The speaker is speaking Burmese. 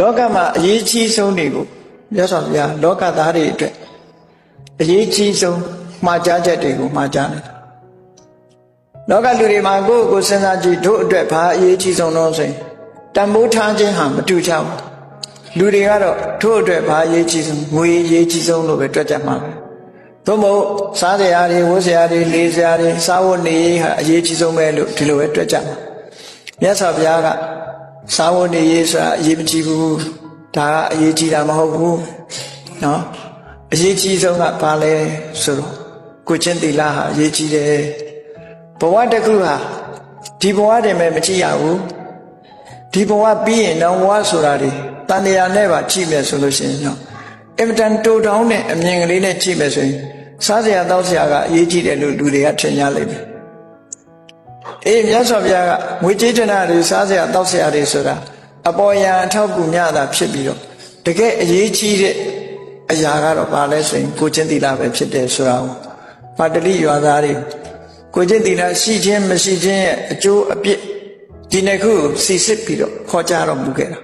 လောကမှာအရေးကြီးဆုံးတွေကိုမြတ်စွာဘုရားလောကသားတွေအတွက်အရေးကြီးဆုံးမှားကြားချက်တွေကိုမှားကြားတယ်လောကလူတွေမှာကိုယ့်ကိုယ်စဉ်းစားကြည့်တို့အတွက်ဘာအရေးကြီးဆုံးတော့ဆိုရင်တန်ဖိုးထားခြင်းဟာမတူကြဘူးလူတွေကတော့တို့အတွက်ဘာအရေးကြီးဆုံးငွေအရေးကြီးဆုံးလို့ပဲတွက်ကြမှာပဲသို့မဟုတ်စားစရာတွေဝတ်စရာတွေလေးစရာတွေစားဝတ်နေရေးဟာအရေးကြီးဆုံးပဲလို့ဒီလိုပဲတွက်ကြမှာမြတ်စွာဘုရားက စာဝန်နေရေးဆိုတာအရေးမကြီးဘူးဒါကအရေးကြီးတာမဟုတ်ဘူးနော်အရေးကြီးဆုံးကဘာလဲဆိုတော့ကိုချင်းသီလဟာအရေးကြီးတယ်ဘဝတစ်ခုဟာဒီဘဝတည်းမဲ့မကြည့်ရဘူးဒီဘဝပြီးရင်တော့ဘဝဆိုတာဒီတန်တရားနဲ့ပါကြည့်မယ်ဆိုလို့ရှိရင်တော့အင်မတန်တိုတောင်းတဲ့အမြင်ကလေးနဲ့ကြည့်မယ်ဆိုရင်စားစရာတောက်စရာကအရေးကြီးတယ်လို့လူတွေကထင်ကြလိမ့်မယ် အေးမြတ်စွာဘုရားကငွေကြေးတနာတွေစားစရာတောက်စရာတွေဆိုတာအပေါ်ယံအထောက်ကူမြတာဖြစ်ပြီးတော့တကယ်အရေးကြီးတဲ့အရာကတော့ဘာလဲဆိုရင်ကိုချင်းသီလပဲဖြစ်တယ်ဆိုတာကိုပါတလိရွာသားတွေကိုချင်းသီလရှိခြင်းမရှိခြင်းရဲ့အကျိုးအပြစ်ဒီနှစ်ခုကိုစီစစ်ပြီးတော့ခေါ်ကြတော့မူခဲ့တာ